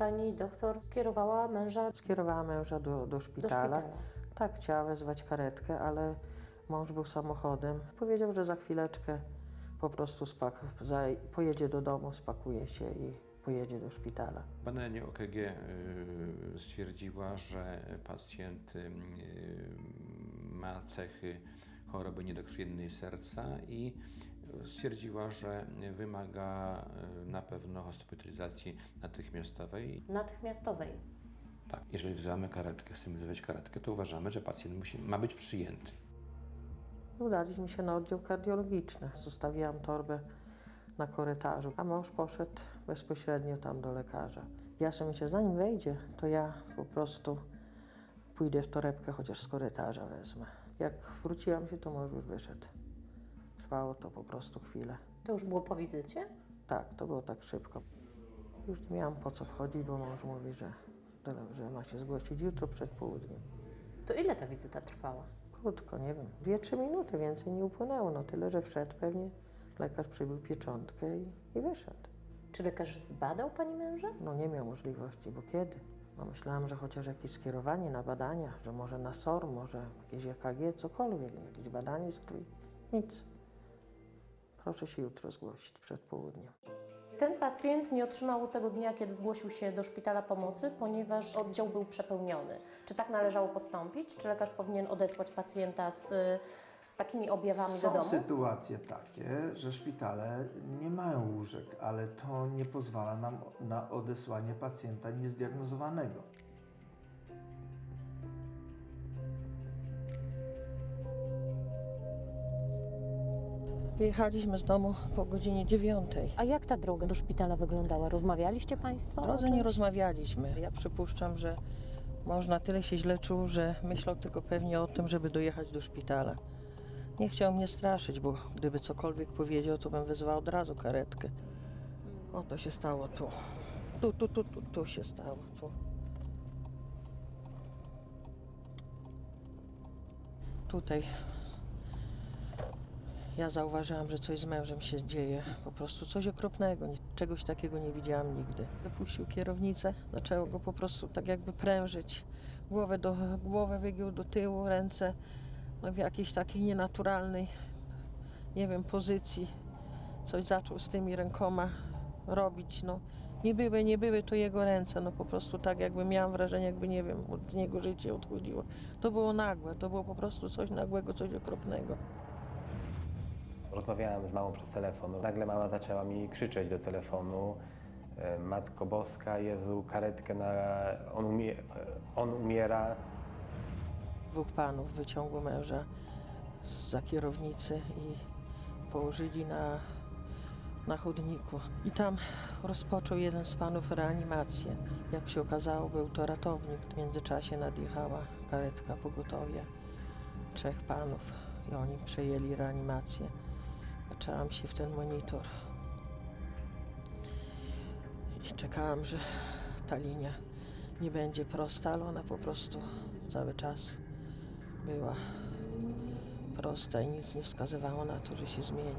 Pani doktor skierowała męża Skierowała męża do, do do szpitala. szpitala. Tak, chciała wezwać karetkę, ale mąż był samochodem. Powiedział, że za chwileczkę po prostu spak, za, pojedzie do domu, spakuje się i pojedzie do szpitala. Badanie OKG y, stwierdziła, że pacjent y, ma cechy choroby niedokrwiennej serca i stwierdziła, że wymaga y, na pewno hospitalizacji natychmiastowej. Natychmiastowej. Tak, jeżeli wzywamy karetkę, chcemy wzywać karetkę, to uważamy, że pacjent musi, ma być przyjęty. Udaliśmy się na oddział kardiologiczny. Zostawiłam torbę na korytarzu, a mąż poszedł bezpośrednio tam do lekarza. Ja sobie myślę, zanim wejdzie, to ja po prostu pójdę w torebkę, chociaż z korytarza wezmę. Jak wróciłam się, to mąż już wyszedł. Trwało to po prostu chwilę. To już było po wizycie? Tak, to było tak szybko. Już nie miałam po co wchodzić, bo mąż mówi, że, że ma się zgłosić jutro przed południem. To ile ta wizyta trwała? Krótko, nie wiem, dwie, trzy minuty, więcej nie upłynęło. No tyle, że wszedł pewnie, lekarz przybył pieczątkę i, i wyszedł. Czy lekarz zbadał pani męża? No nie miał możliwości, bo kiedy? No myślałam, że chociaż jakieś skierowanie na badania, że może na SOR, może jakieś EKG, cokolwiek, jakieś badanie z krwi. Nic. Proszę się jutro zgłosić przed południem. Ten pacjent nie otrzymał tego dnia, kiedy zgłosił się do szpitala pomocy, ponieważ oddział był przepełniony. Czy tak należało postąpić? Czy lekarz powinien odesłać pacjenta z, z takimi objawami do Są domu? sytuacje takie, że szpitale nie mają łóżek, ale to nie pozwala nam na odesłanie pacjenta niezdiagnozowanego. Wyjechaliśmy z domu po godzinie dziewiątej. A jak ta droga do szpitala wyglądała? Rozmawialiście Państwo? Drodze nie rozmawialiśmy. Ja przypuszczam, że można tyle się źle czuł, że myślał tylko pewnie o tym, żeby dojechać do szpitala. Nie chciał mnie straszyć, bo gdyby cokolwiek powiedział, to bym wezwał od razu karetkę. O, to się stało tu. Tu, tu, tu, tu, tu się stało, tu. Tutaj ja zauważyłam, że coś z mężem się dzieje. Po prostu coś okropnego. Czegoś takiego nie widziałam nigdy. Wypuścił kierownicę, zaczęło go po prostu tak jakby prężyć. Głowę, do, głowę wygiął do tyłu, ręce no w jakiejś takiej nienaturalnej, nie wiem, pozycji. Coś zaczął z tymi rękoma robić. No. Nie były, nie były to jego ręce. No po prostu tak jakby miałam wrażenie, jakby nie wiem, od niego życie odchodziło. To było nagłe, to było po prostu coś nagłego, coś okropnego. Rozmawiałem z mamą przez telefon. Nagle mama zaczęła mi krzyczeć do telefonu. e, Matko Boska, Jezu, karetkę na... On, umie... on umiera. Dwóch panów wyciągło męża za kierownicy i położyli na, na chodniku. I tam rozpoczął jeden z panów reanimację. Jak się okazało, był to ratownik. W międzyczasie nadjechała karetka pogotowia trzech panów i oni przejęli reanimację. Zaczęłam się w ten monitor i czekałam, że ta linia nie będzie prosta, ale ona po prostu cały czas była prosta i nic nie wskazywało na to, że się zmieni.